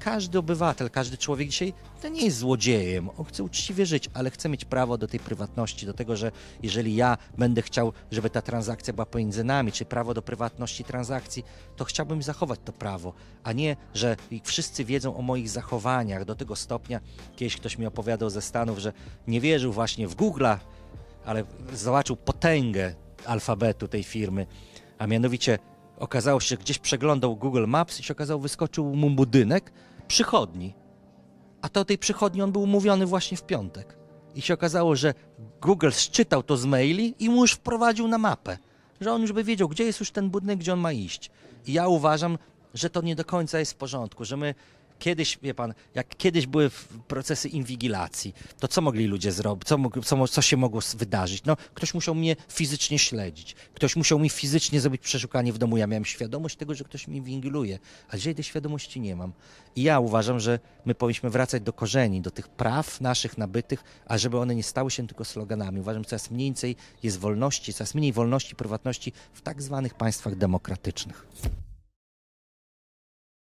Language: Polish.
każdy obywatel, każdy człowiek dzisiaj to nie jest złodziejem. On chce uczciwie żyć, ale chce mieć prawo do tej prywatności, do tego, że jeżeli ja będę chciał, żeby ta transakcja była pomiędzy nami, czy prawo do prywatności transakcji, to chciałbym zachować to prawo, a nie, że wszyscy wiedzą o moich zachowaniach do tego stopnia. Kiedyś ktoś mi opowiadał ze Stanów, że nie wierzył właśnie w Google'a, ale zobaczył potęgę alfabetu tej firmy, a mianowicie okazało się, gdzieś przeglądał Google Maps i się okazało, wyskoczył mu budynek przychodni. A to o tej przychodni on był umówiony właśnie w piątek. I się okazało, że Google szczytał to z maili i mu już wprowadził na mapę. Że on już by wiedział, gdzie jest już ten budynek, gdzie on ma iść. I ja uważam, że to nie do końca jest w porządku, że my kiedyś, wie pan, jak kiedyś były procesy inwigilacji, to co mogli ludzie zrobić? Co, co, co się mogło wydarzyć? No, ktoś musiał mnie fizycznie śledzić. Ktoś musiał mi fizycznie zrobić przeszukanie w domu. Ja miałem świadomość tego, że ktoś mnie inwigiluje, a dzisiaj tej świadomości nie mam. I ja uważam, że my powinniśmy wracać do korzeni, do tych praw naszych nabytych, a żeby one nie stały się tylko sloganami. Uważam, że coraz mniej jest wolności, coraz mniej wolności, prywatności w tak zwanych państwach demokratycznych.